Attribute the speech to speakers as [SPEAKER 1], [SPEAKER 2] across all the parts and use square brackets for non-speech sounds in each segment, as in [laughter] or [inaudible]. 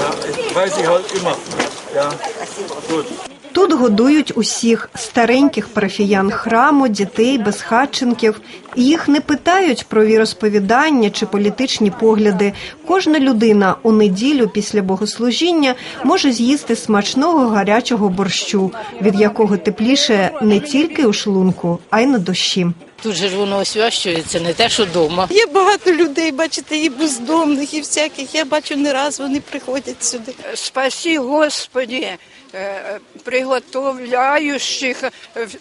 [SPEAKER 1] Ja, weiß ich halt immer. Ja, gut.
[SPEAKER 2] Тут годують усіх стареньких парафіян храму, дітей, безхатченків. Їх не питають про віросповідання чи політичні погляди. Кожна людина у неділю після богослужіння може з'їсти смачного гарячого борщу, від якого тепліше не тільки у шлунку, а й на душі.
[SPEAKER 3] Тут же ж воно освящується, не те, що вдома.
[SPEAKER 4] Є багато людей, бачите, і бездомних, і всяких. Я бачу, не раз вони приходять сюди.
[SPEAKER 5] Спасі, Господі, приготовляючих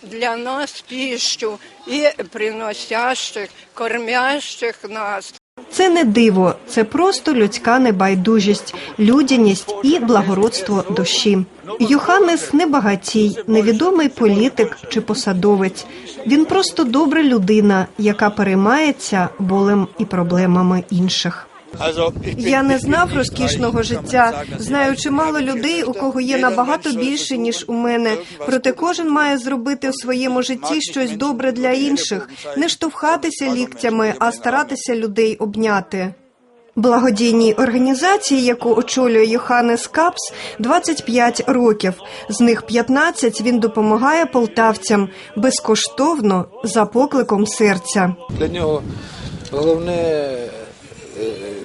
[SPEAKER 5] для нас пищу і приносящих, кормящих нас.
[SPEAKER 2] Це не диво, це просто людська небайдужість, людяність і благородство душі. Йоханнес не багатій, невідомий політик чи посадовець. Він просто добра людина, яка переймається болем і проблемами інших. Я не знав розкішного життя. Знаю чимало людей, у кого є набагато більше ніж у мене. Проте кожен має зробити у своєму житті щось добре для інших, не штовхатися ліктями, а старатися людей обняти. Благодійній організації, яку очолює Йоханнес Капс, 25 років. З них 15 він допомагає полтавцям безкоштовно за покликом серця.
[SPEAKER 6] Для нього головне,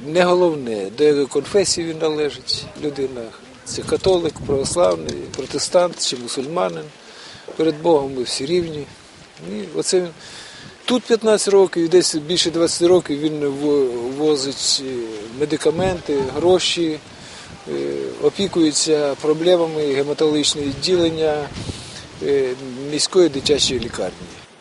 [SPEAKER 6] не головне, до якої конфесії він належить людина. Це католик, православний, протестант чи мусульманин. Перед Богом ми всі рівні. І оце він. Тут 15 років, і десь більше 20 років він во- возить е, медикаменти, гроші, е, опікується проблемами гематологічного відділення е, міської дитячої лікарні.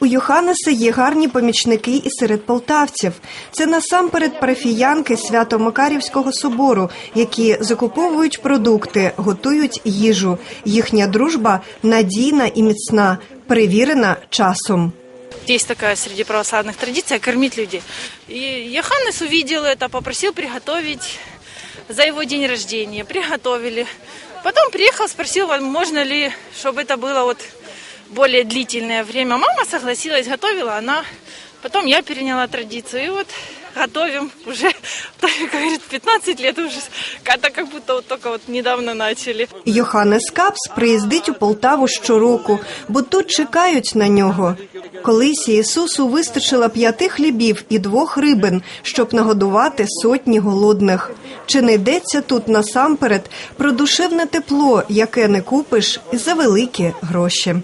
[SPEAKER 2] У Йоханнеса є гарні помічники і серед полтавців. Це насамперед парафіянки Свято-Макарівського собору, які закуповують продукти, готують їжу. Їхня дружба надійна і міцна, перевірена часом.
[SPEAKER 7] Есть такая среди православных традиция кормить людей. И Йоханнес увидел это, попросил приготовить за его день рождения. Приготовили. Потом приехал, спросил, вам можно ли, чтобы это было вот более длительное время. Мама согласилась, готовила она. Потом я переняла традицию. И вот готовим уже, [laughs] как говорит, 15 лет уже. Это как будто вот только вот недавно начали.
[SPEAKER 2] Йоханнес Капс приїздить у Полтаву щороку, бо тут чекають на нього. Колись Ісусу вистачило п'яти хлібів і двох рибин, щоб нагодувати сотні голодних. Чи не йдеться тут насамперед про душевне тепло, яке не купиш за великі гроші?